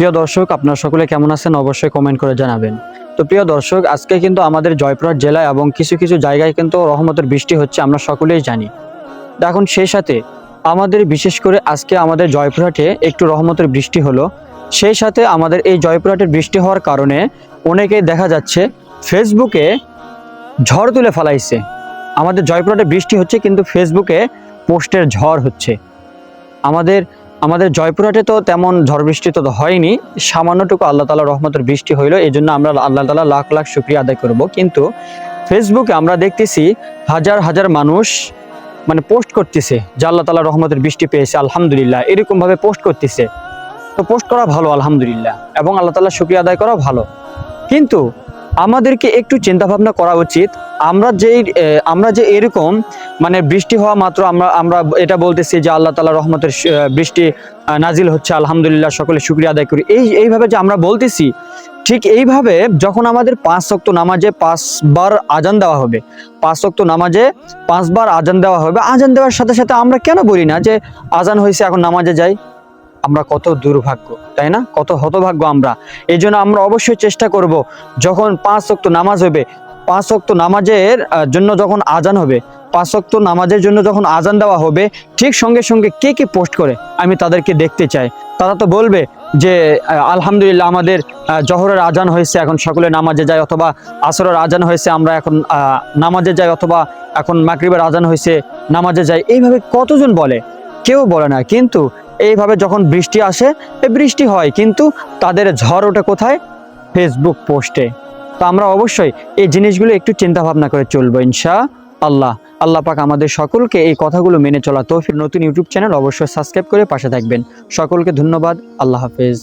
প্রিয় দর্শক, আপনারা সকলে কেমন আছেন অবশ্যই কমেন্ট করে জানাবেন। তো প্রিয় দর্শক, আজকে কিন্তু আমাদের জয়পুরহাট জেলায় এবং কিছু কিছু জায়গায় কিন্তু রহমতের বৃষ্টি হচ্ছে, আমরা সকলেই জানি। এখন সেই সাথে আমাদের বিশেষ করে আজকে আমাদের জয়পুরহাটে একটু রহমতের বৃষ্টি হলো। সেই সাথে আমাদের এই জয়পুরহাটের বৃষ্টি হওয়ার কারণে অনেকেই দেখা যাচ্ছে ফেসবুকে ঝড় তুলে ফেলাইছে। আমাদের জয়পুরহাটে বৃষ্টি হচ্ছে, কিন্তু ফেসবুকে পোস্টের ঝড় হচ্ছে। আমাদের আমাদের জয়পুরহাটে তো তেমন ঝড় বৃষ্টি তো হয়নি, সামান্যটুকু আল্লাহ তালা রহমতের বৃষ্টি হইল এই জন্য আমরা আল্লাহ তালা লাখ লাখ শুক্রিয়া আদায় করব। কিন্তু ফেসবুকে আমরা দেখতেছি হাজার হাজার মানুষ মানে পোস্ট করতেছে, যে আল্লাহ তালা রহমতের বৃষ্টি পেয়েছে, আলহামদুলিল্লাহ, এরকমভাবে পোস্ট করতেছে। তো পোস্ট করা ভালো, আলহামদুলিল্লাহ, এবং আল্লাহ তালা শুক্রিয়া আদায় করা ভালো। কিন্তু আমাদেরকে একটু চিন্তা ভাবনা করা উচিত। আমরা যেই আমরা যে এরকম মানে বৃষ্টি হওয়া মাত্র আমরা আমরা এটা বলতেছি যে আল্লাহ তালা রহমতের বৃষ্টি নাজিল হচ্ছে। আলহামদুলিল্লাহ সকলে শুক্রিয়া আদায় করি। এই, এইভাবে যে আমরা বলতেছি, ঠিক এইভাবে যখন আমাদের পাঁচ শক্ত নামাজে পাঁচবার আজান দেওয়া হবে, পাঁচ শক্ত নামাজে পাঁচবার আজান দেওয়া হবে, আজান দেওয়ার সাথে সাথে আমরা কেন বলি না যে আজান হয়েছে, এখন নামাজে যাই? আমরা কত দুর্ভাগ্য, তাই না? কত হতভাগ্য আমরা। এই জন্য আমরা অবশ্যই চেষ্টা করব, যখন পাঁচ শক্ত নামাজ হবে, পাঁচ শক্ত নামাজের জন্য যখন আজান হবে, পাঁচ শক্ত নামাজের জন্য যখন আজান দেওয়া হবে, ঠিক সঙ্গে সঙ্গে কে কে পোস্ট করে, আমি তাদেরকে দেখতে চাই। তারা তো বলবে যে আলহামদুলিল্লাহ আমাদের জহরের আজান হয়েছে, এখন সকলে নামাজে যায়, অথবা আসরের আজান হয়েছে, আমরা এখন নামাজে যাই, অথবা এখন মাকরিবের আজান হয়েছে, নামাজে যাই। এইভাবে কতজন বলে? কেউ বলে না। কিন্তু এইভাবে যখন বৃষ্টি আসে, এ বৃষ্টি হয়, কিন্তু তাদের ঝড় ওঠে কোথায়? ফেসবুক পোস্টে। তো আমরা অবশ্যই এই জিনিসগুলো একটু চিন্তা ভাবনা করে চলবো, ইনশা আল্লাহ। আল্লাহ পাক আমাদের সকলকে এই কথাগুলো মেনে চলা ফির নতুন ইউটিউব চ্যানেল অবশ্যই সাবস্ক্রাইব করে পাশে থাকবেন। সকলকে ধন্যবাদ। আল্লাহ হাফেজ।